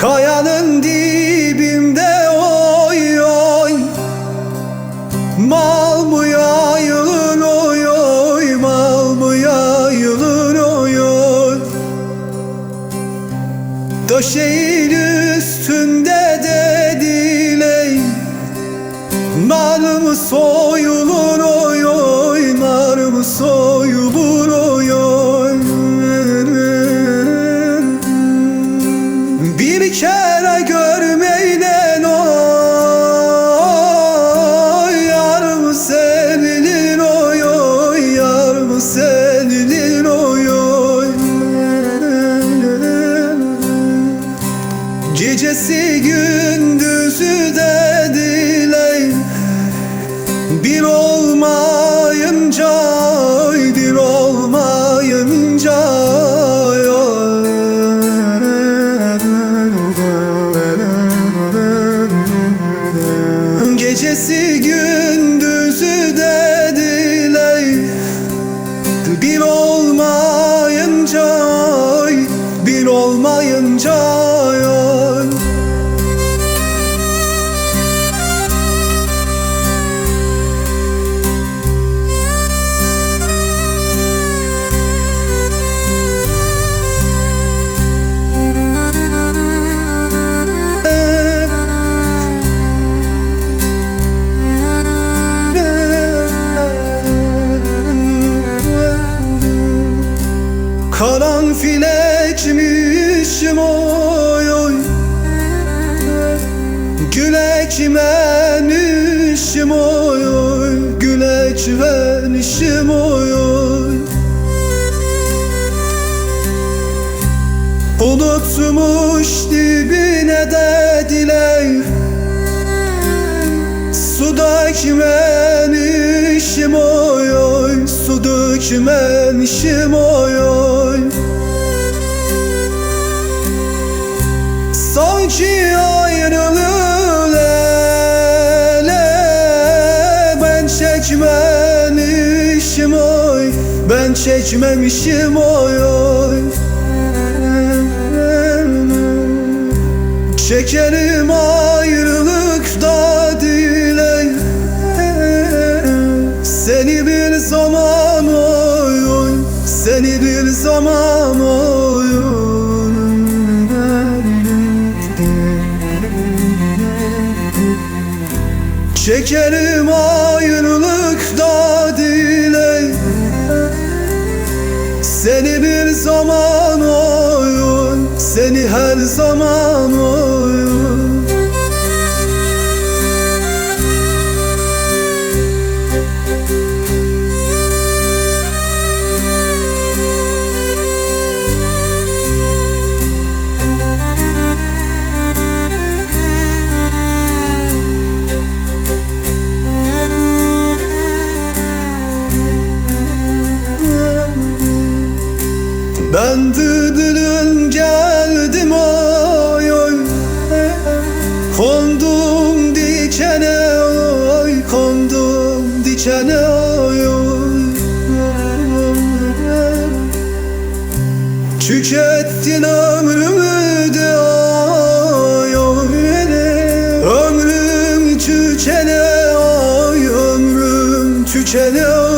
Kayanın dibinde oy oy. Mal mı yayılır oy oy? Mal mı yayılır oy oy? Döşeğin üstünde dediler Nar mı soyulur oy oy Bir kere görmeyle oy? Yar mı sevilir oy oy? Yar mı sevilir oy oy? Gecesi gündüzü dediler Bir olmayınca Karanfilekmişim oy oy. Gül ekmenmişim oy oy. Gül ekmenmişim oy oy. Unutmuş dibine dediler Su dökmemişim oy oy. Su dökmemişim oy oy Sanki ayrılığı Ben çekmemişim oy. Ben çekmemişim oy oy. Çekerim ayrılıkta Çekerim ayrılıkta dile. Seni bir zaman oy oy Seni her zaman Ben dıdırın geldim oy oy. Kondum dikene oy Kondum dikene oy oy. Tükettin ömrümü de oy oy. Ömrüm tükene oy Ömrüm tükene oy.